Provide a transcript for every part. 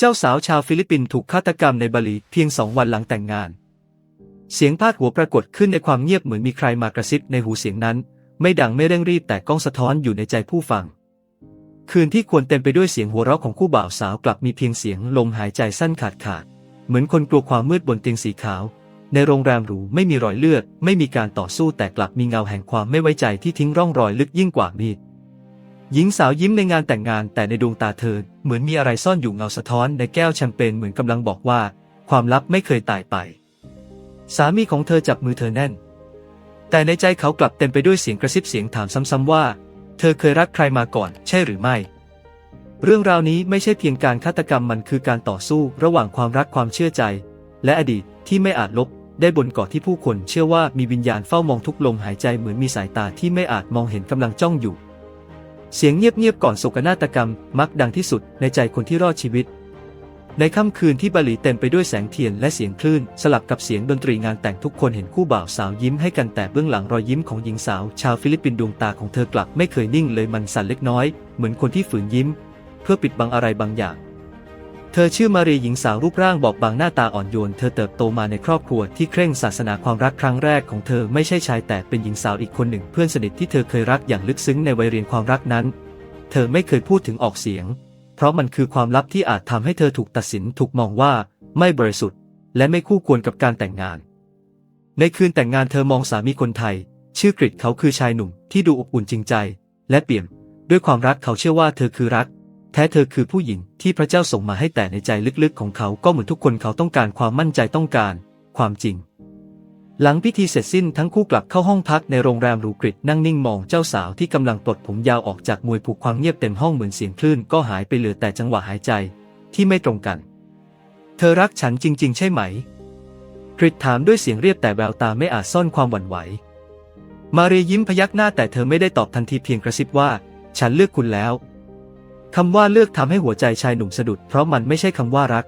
เจ้าสาวชาวฟิลิปปินส์ถูกฆาตกรรมในบาหลีเพียงสองวันหลังแต่งงาน เสียงพาดหัวปรากฏขึ้นในความเงียบเหมือนมีใครมากระซิบในหูเสียงนั้น ไม่ดังไม่เร่งรีบแต่ก้องสะท้อนอยู่ในใจผู้ฟัง คืนที่ควรเต็มไปด้วยเสียงหัวเราะของคู่บ่าวสาวกลับมีเพียงเสียงลมหายใจสั้นขาดขาด เหมือนคนกลัวความมืดบนเตียงสีขาว ในโรงแรมหรูไม่มีรอยเลือด ไม่มีการต่อสู้แต่กลับมีเงาแห่งความไม่ไว้ใจที่ทิ้งร่องรอยลึกยิ่งกว่ามีด หญิงสาวยิ้มในงานแต่งงานแต่ในดวงตาเธอ เหมือนมีอะไรซ่อนอยู่เงาสะท้อนในแก้วแชมเปญเหมือนกำลังบอกว่า ความลับไม่เคยตายไป สามีของเธอจับมือเธอแน่น แต่ในใจเขากลับเต็มไปด้วยเสียงกระซิบเสียงถามซ้ำๆว่า เธอเคยรักใครมาก่อน ใช่หรือไม่ เรื่องราวนี้ไม่ใช่เพียงการฆาตกรรมมันคือการต่อสู้ระหว่างความรักความเชื่อใจ และอดีตที่ไม่อาจลบได้บนเกาะที่ผู้คนเชื่อว่ามีวิญญาณเฝ้ามองทุกลมหายใจเหมือนมีสายตาที่ไม่อาจมองเห็นกำลังจ้องอยู่ เสียงเงียบๆก่อนโศกนาฏกรรม มักดังที่สุดในใจคนที่รอดชีวิต ในค่ำคืนที่บาหลีเต็มไปด้วยแสงเทียนและเสียงคลื่น สลับกับเสียงดนตรีงานแต่งทุกคนเห็นคู่บ่าวสาวยิ้มให้กันแต่เบื้องหลังรอยยิ้มของหญิงสาว ชาวฟิลิปปินส์ดวงตาของเธอกลับไม่เคยนิ่งเลยมันสั่นเล็กน้อย เหมือนคนที่ฝืนยิ้ม เพื่อปิดบังอะไรบางอย่าง เธอชื่อมารีหญิงสาวรูปร่างบอบบางหน้าตาอ่อนโยน เธอเติบโตมาในครอบครัวที่เคร่งศาสนาความรักครั้งแรกของเธอไม่ใช่ชายแต่เป็นหญิงสาวอีกคนหนึ่งเพื่อนสนิทที่เธอเคยรักอย่างลึกซึ้งในวัยเรียนความรักนั้น เธอไม่เคยพูดถึงออกเสียง เพราะมันคือความลับที่อาจทำให้เธอถูกตัดสินถูกมองว่า ไม่บริสุทธิ์ และไม่คู่ควรกับการแต่งงาน ในคืนแต่งงานเธอมองสามีคนไทย ชื่อกริดเขาคือชายหนุ่มที่ดูอบอุ่นจริงใจ และเปี่ยมด้วยความรักเขาเชื่อว่าเธอคือรัก แท้เธอคือผู้หญิงที่พระเจ้าส่งมาให้แต่ในใจลึกๆของเขาก็เหมือนทุกคนเขาต้องการความมั่นใจต้องการ ความจริง หลังพิธีเสร็จสิ้นทั้งคู่กลับเข้าห้องพักในโรงแรมรูกริดนั่งนิ่งมองเจ้าสาวที่กำลังปลดผมยาวออกจากมวยผูกความเงียบเต็มห้องเหมือนเสียงคลื่นก็หายไปเหลือแต่จังหวะหายใจที่ไม่ตรงกัน เธอรักฉันจริง ๆ ใช่ไหมกริดถามด้วยเสียงเรียบแต่แววตาไม่อาจซ่อนความหวั่นไหว มาเรียยิ้มพยักหน้าแต่เธอไม่ได้ตอบทันทีเพียงกระซิบว่า ฉันเลือกคุณแล้ว คำว่าเลือกทำให้หัวใจชายหนุ่มสะดุด เพราะมันไม่ใช่คำว่ารัก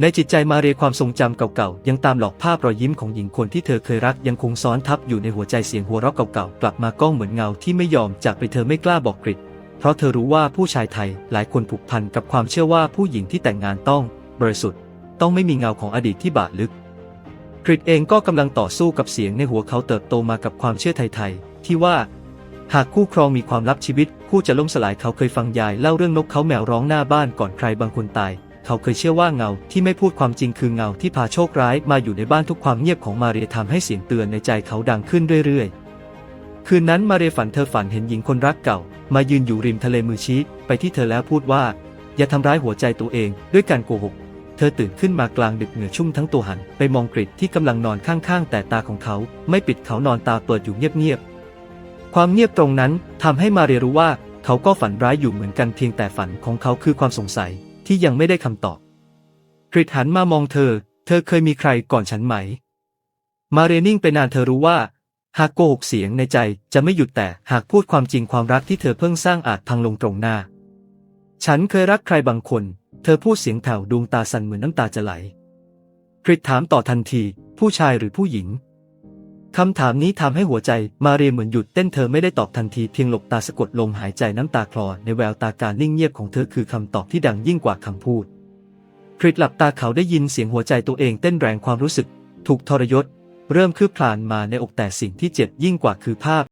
ในจิตใจมาเรียความทรงจำเก่าๆ ยังตามหลอกภาพรอยยิ้มของหญิงคนที่เธอเคยรักยังคงซ้อนทับอยู่ในหัวใจเสียงหัวเราะเก่าๆ กลับมาก้องเหมือนเงาที่ไม่ยอมจากไปเธอไม่กล้าบอกกริดเพราะเธอรู้ว่าผู้ชายไทยหลายคนผูกพันกับความเชื่อว่าผู้หญิงที่แต่งงานต้อง บริสุทธิ์ ต้องไม่มีเงาของอดีตที่บาดลึกกริดเองก็กำลังต่อสู้กับเสียงในหัวเขาเติบโตมากับความเชื่อไทยๆที่ว่า หากคู่ครองมีความลับชีวิต คู่จะล่มสลายเขาเคยฟังยายเล่าเรื่องนกเขาแมวร้องหน้าบ้านก่อนใครบางคนตาย เขาเคยเชื่อว่าเงาที่ไม่พูดความจริงคือเงาที่พาโชคร้ายมาอยู่ในบ้านทุกความเงียบของมาเรียทำให้เสียงเตือนในใจเขาดังขึ้นเรื่อยๆ คืนนั้นมาเรียฝันเธอฝันเห็นหญิงคนรักเก่า มายืนอยู่ริมทะเลมือชี้ไปที่เธอแล้วพูดว่า อย่าทำร้ายหัวใจตัวเอง ด้วยการโกหกเธอตื่นขึ้นมากลางดึกเหงื่อชุ่มทั้งตัวหัน ไปมองกริดที่กำลังนอนข้างๆ แต่ตาของเขา ไม่ปิดเขานอนตาเปิดอยู่เงียบๆ ความเงียบตรงนั้นทำให้มาเรียรู้ว่าเขาก็ฝันร้ายอยู่เหมือนกันเพียงแต่ฝันของเขาคือความสงสัยที่ยังไม่ได้คำตอบกริดหันมามองเธอ เธอเคยมีใครก่อนฉันไหม มาเรียนิ่งไปนานเธอรู้ว่า หากโกหกเสียงในใจจะไม่หยุดแต่หากพูดความจริงความรักที่เธอเพิ่งสร้างอาจพังลงตรงหน้า ฉันเคยรักใครบางคน เธอพูดเสียงแผ่วดวงตาสั่นเหมือนน้ำตาจะไหลกริดถามต่อทันที ผู้ชายหรือผู้หญิง คำถามนี้ทำให้หัวใจมาเรียเหมือนหยุดเต้นเธอไม่ได้ตอบทันทีเพียงหลบตาสะกดลมหายใจน้ำตาคลอในแววตาการนิ่งเงียบของเธอคือคำตอบที่ดังยิ่งกว่าคำพูดคริตหลับตาเขาได้ยินเสียงหัวใจตัวเองเต้นแรงความรู้สึก ถูกทรยศ เริ่มคืบคลานมาในอกแต่สิ่งที่เจ็บยิ่งกว่าคือภาพ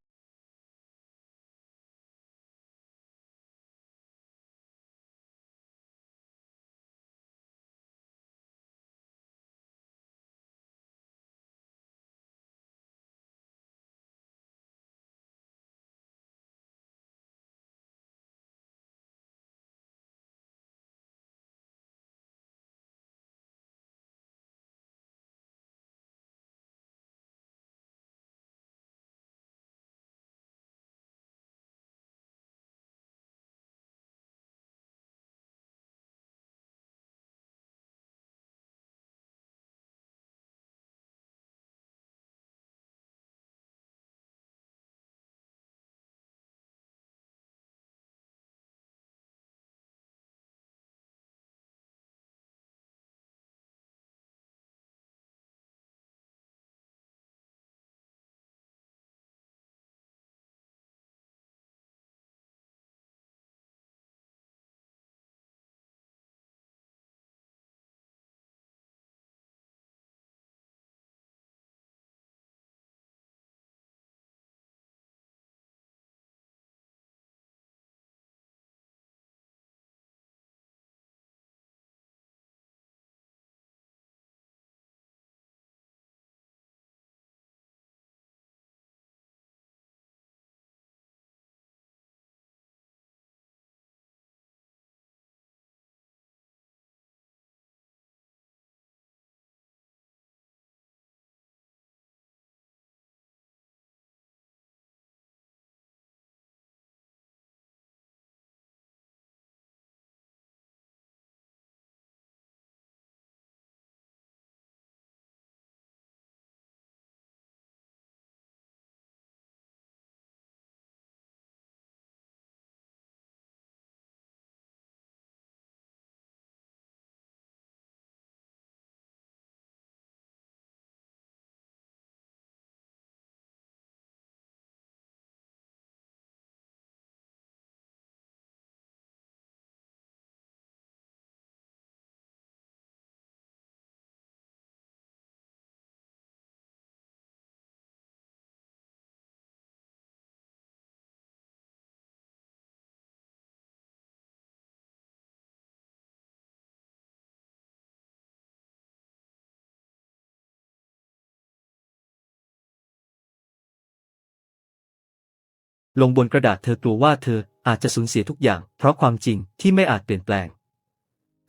ลงบนกระดาษเธอกลัวว่าเธออาจจะสูญเสียทุกอย่าง เพราะความจริงที่ไม่อาจเปลี่ยนแปลง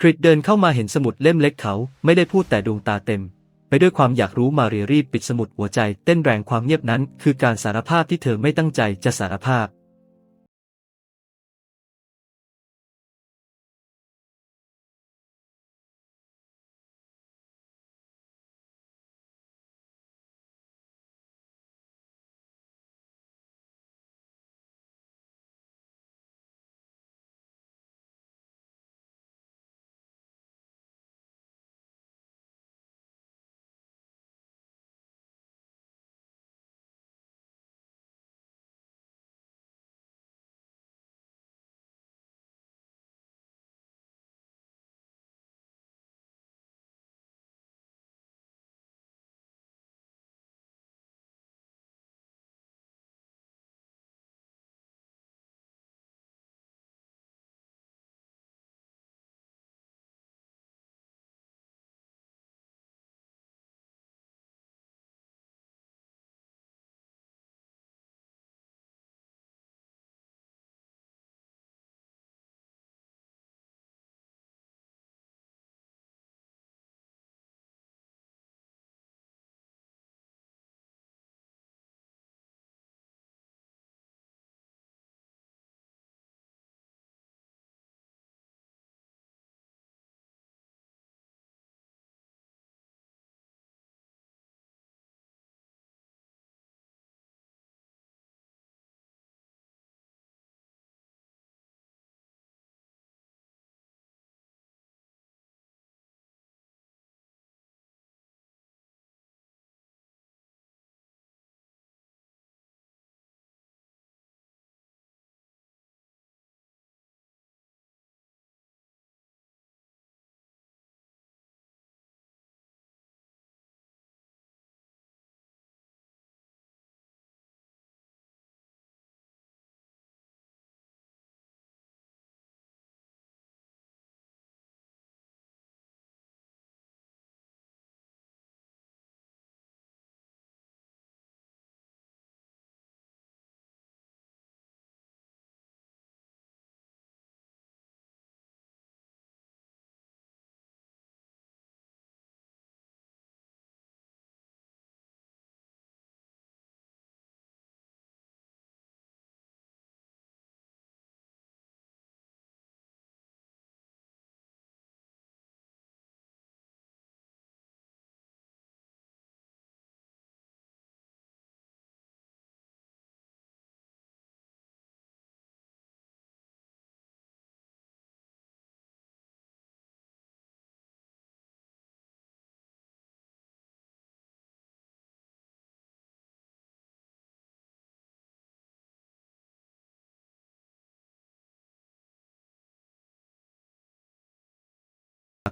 คริตเดินเข้ามาเห็นสมุดเล่มเล็กเขาไม่ได้พูดแต่ดวงตาเต็ม ไปด้วยความอยากรู้มาเรียรีบปิดสมุดหัวใจเต้นแรงความเงียบนั้น คือการสารภาพที่เธอไม่ตั้งใจจะสารภาพ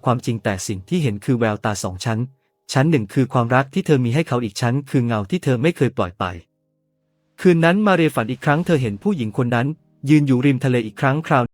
ความจริงแต่สิ่งที่เห็นคือแววตาสองชั้น ชั้นหนึ่งคือความรักที่เธอมีให้เขาอีกชั้น คือเงาที่เธอไม่เคยปล่อยไป คืนนั้นมาเรียฝันอีกครั้งเธอเห็นผู้หญิงคนนั้น ยืนอยู่ริมทะเลอีกครั้งคราว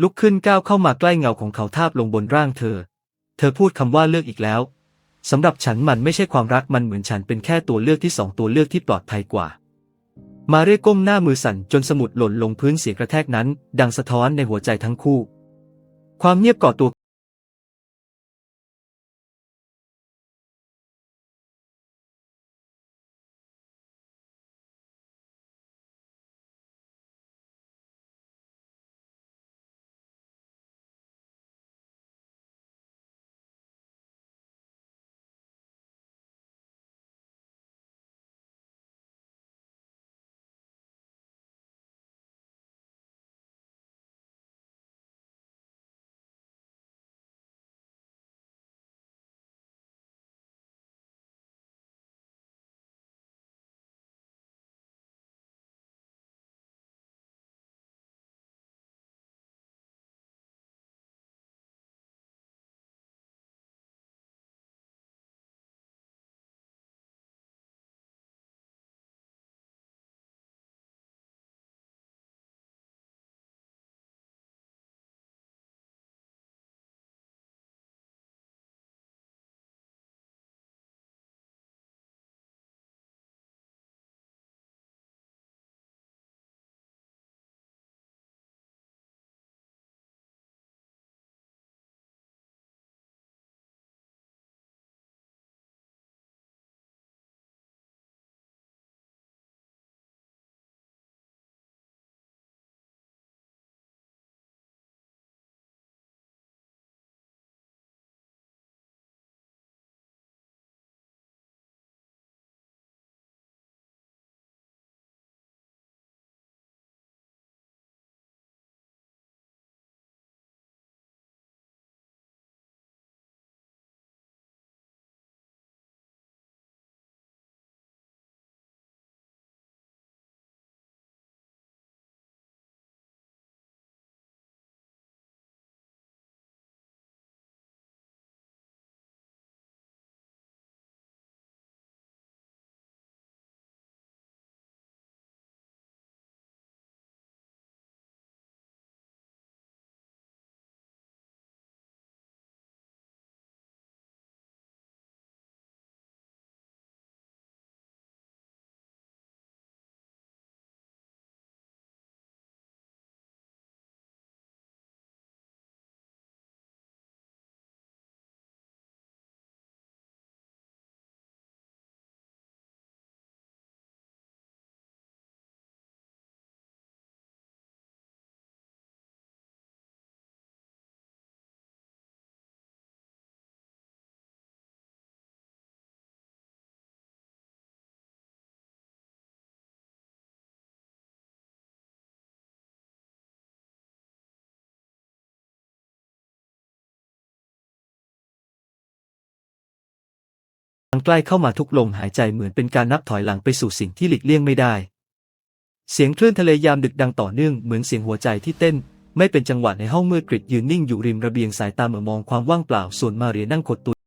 ลุกขึ้นก้าวเข้ามาใกล้เงาของเขาทาบลงบนร่างเธอ เธอพูดคำว่าเลือกอีกแล้วสำหรับฉันมันไม่ใช่ความรักมันเหมือนฉันเป็นแค่ตัวเลือกที่สองตัวเลือกที่ปลอดภัยกว่า มาเรียก้มหน้ามือสั่นจนสมุดหล่นลงพื้นเสียงกระแทกนั้น ดังสะท้อนในหัวใจทั้งคู่ ความเงียบก่อตัว ใกล้เข้ามาทุกลมหายใจเหมือนเป็นการนับถอยหลังไปสู่สิ่งที่หลีกเลี่ยงไม่ได้ เสียงคลื่นทะเลยามดึกดังต่อเนื่องเหมือนเสียงหัวใจที่เต้น ไม่เป็นจังหวะในห้องมืดกริดยืนนิ่งอยู่ริมระเบียงสายตาเหมือมองความว่างเปล่าส่วนมาเรียนั่งขดตัว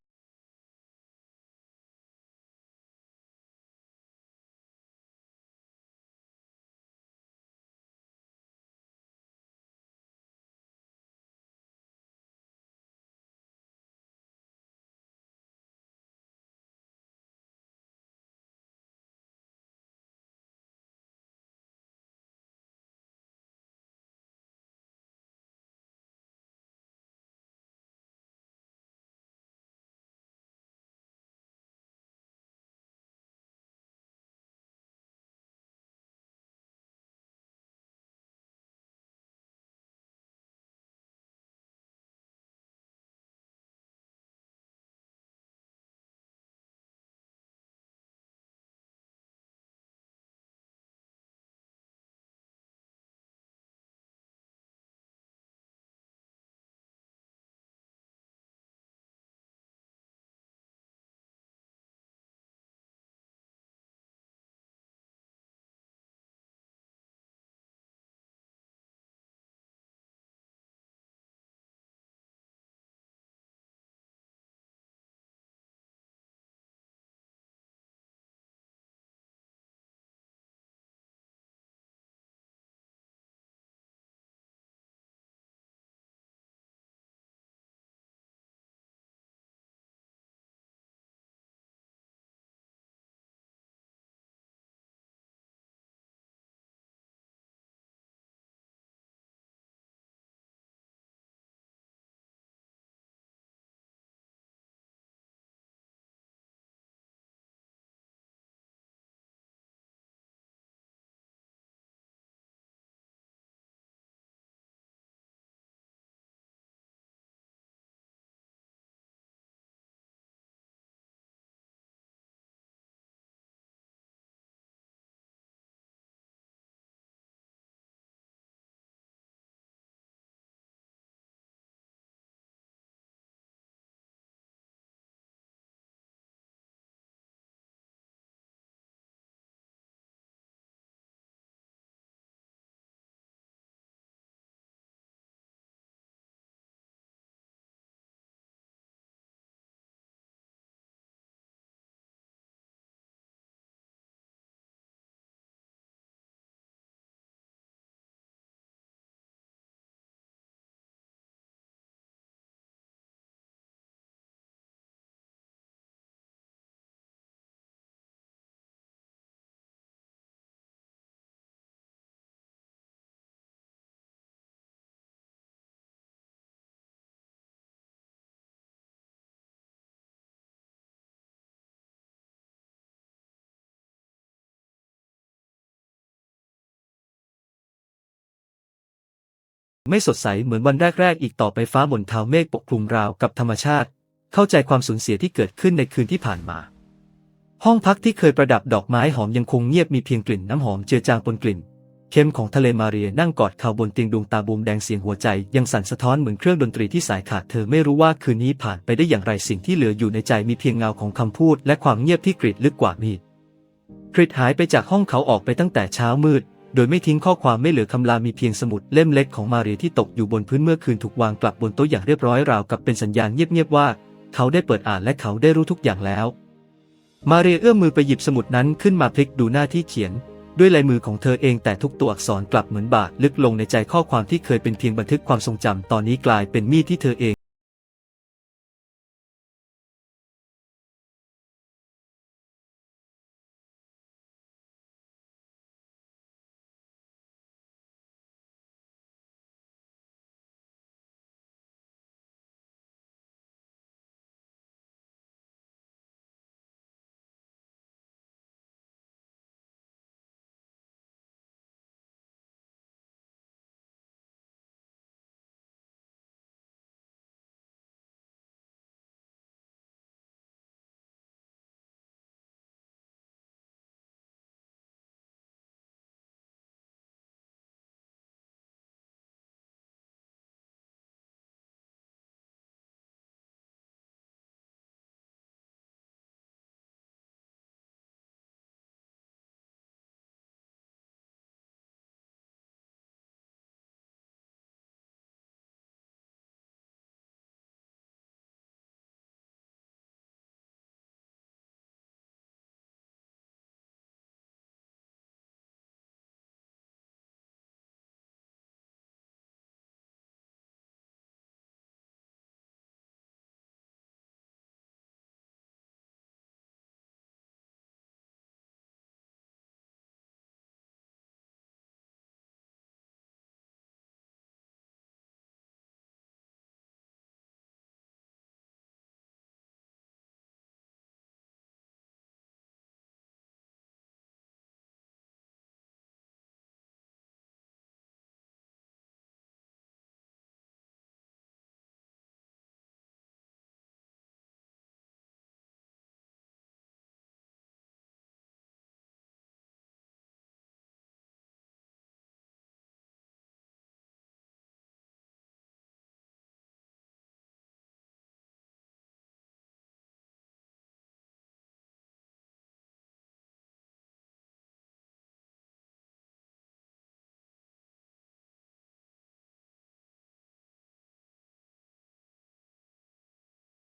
ไม่สดใสเหมือนวันแรกๆอีกต่อไปฟ้าบนเทาเมฆปกคลุมราวกับธรรมชาติ เข้าใจความสูญเสียที่เกิดขึ้นในคืนที่ผ่านมา ห้องพักที่เคยประดับดอกไม้หอมยังคงเงียบมีเพียงกลิ่นน้ำหอมเจือจางปนกลิ่นเค็มของทะเลมาเรียนั่งกอดเข่าบนเตียงดวงตาบูมแดงเสียงหัวใจ ยังสั่นสะท้อนเหมือนเครื่องดนตรีที่สายขาดเธอไม่รู้ว่าคืนนี้ผ่านไปได้อย่างไรสิ่งที่เหลืออยู่ในใจมีเพียงเงาของคำพูด และความเงียบที่กรีดลึกกว่ามีดกริดหายไปจากห้องเขาออกไปตั้งแต่เช้ามืด โดยไม่ทิ้งข้อความไม่เหลือคำลามีเพียงสมุดเล่มเล็กของมาเรียที่ตกอยู่บนพื้นเมื่อคืนถูกวางกลับบนโต๊ะอย่างเรียบร้อยราวกับเป็นสัญญาณเงียบๆว่า เขาได้เปิดอ่านและเขาได้รู้ทุกอย่างแล้ว มาเรียเอื้อมมือไปหยิบสมุดนั้นขึ้นมาพลิกดูหน้าที่เขียน ด้วยลายมือของเธอเองแต่ทุกตัวอักษรกลับเหมือนบาดลึกลงในใจข้อความที่เคยเป็นเพียงบันทึกความทรงจำตอนนี้กลายเป็นมีดที่เธอเอง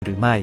หรือไม่